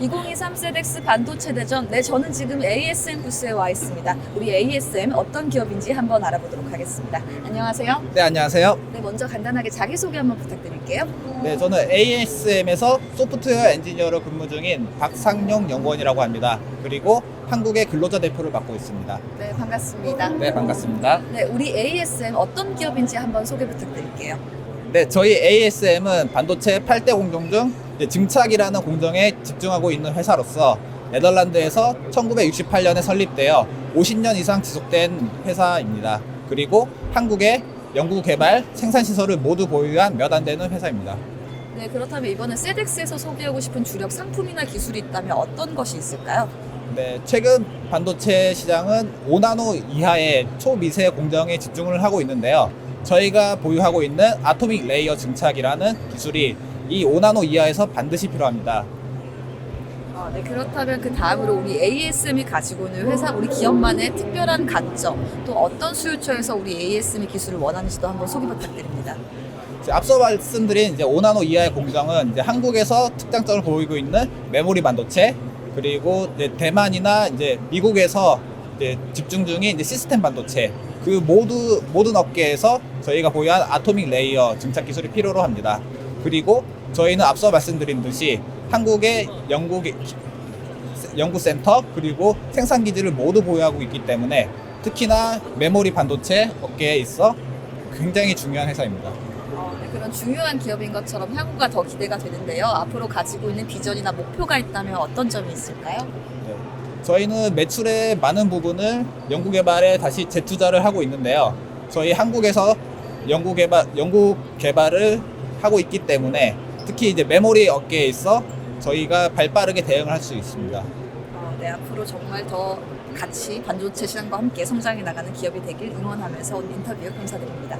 제3세덱스 반도체 대전. 네, 저는 지금 ASM 부스에 와 있습니다. 우리 ASM 어떤 기업인지 한번 알아보도록 하겠습니다. 안녕하세요. 네, 안녕하세요. 네, 먼저 간단하게 자기소개 한번 부탁드릴게요. 네, 저는 ASM에서 소프트웨어 엔지니어로 근무 중인 박상용 연구원이라고 합니다. 그리고 한국의 근로자 대표를 맡고 있습니다. 네, 반갑습니다. 네, 반갑습니다. 네, 우리 ASM 어떤 기업인지 한번 소개 부탁드릴게요. 네, 저희 ASM은 반도체 8대 공정 중 증착이라는 공정에 집중하고 있는 회사로서 네덜란드에서 1968년에 설립되어 50년 이상 지속된 회사입니다. 그리고 한국의 연구 개발, 생산 시설을 모두 보유한 몇 안 되는 회사입니다. 네, 그렇다면 이번에 세덱스에서 소개하고 싶은 주력 상품이나 기술이 있다면 어떤 것이 있을까요? 네, 최근 반도체 시장은 5나노 이하의 초미세 공정에 집중을 하고 있는데요. 저희가 보유하고 있는 아토믹 레이어 증착이라는 기술이 이 5나노 이하에서 반드시 필요합니다. 아, 네, 그렇다면 그 다음으로 우리 ASM이 가지고 있는 회사, 우리 기업만의 특별한 강점, 또 어떤 수요처에서 우리 ASM의 기술을 원하는지도 한번 소개 부탁드립니다. 앞서 말씀드린 이제 5나노 이하의 공정은 이제 한국에서 특장점을 보이고 있는 메모리 반도체 그리고 이제 대만이나 이제 미국에서 이제 집중 중인 이제 시스템 반도체 그 모두 모든 업계에서 저희가 보유한 아토믹 레이어 증착 기술이 필요로 합니다. 그리고 저희는 앞서 말씀드린 듯이 한국의 연구 연구센터 그리고 생산 기지를 모두 보유하고 있기 때문에 특히나 메모리 반도체 업계에 있어 굉장히 중요한 회사입니다. 어, 네, 그런 중요한 기업인 것처럼 향후가 더 기대가 되는데요. 앞으로 가지고 있는 비전이나 목표가 있다면 어떤 점이 있을까요? 네. 저희는 매출의 많은 부분을 연구 개발에 다시 재투자를 하고 있는데요. 저희 한국에서 연구 개발 연구 개발을 하고 있기 때문에 특히 이제 메모리 업계에 있어 저희가 발 빠르게 대응을 할 수 있습니다. 어, 네, 앞으로 정말 더 같이 반도체 시장과 함께 성장해 나가는 기업이 되길 응원하면서 오늘 인터뷰 감사드립니다.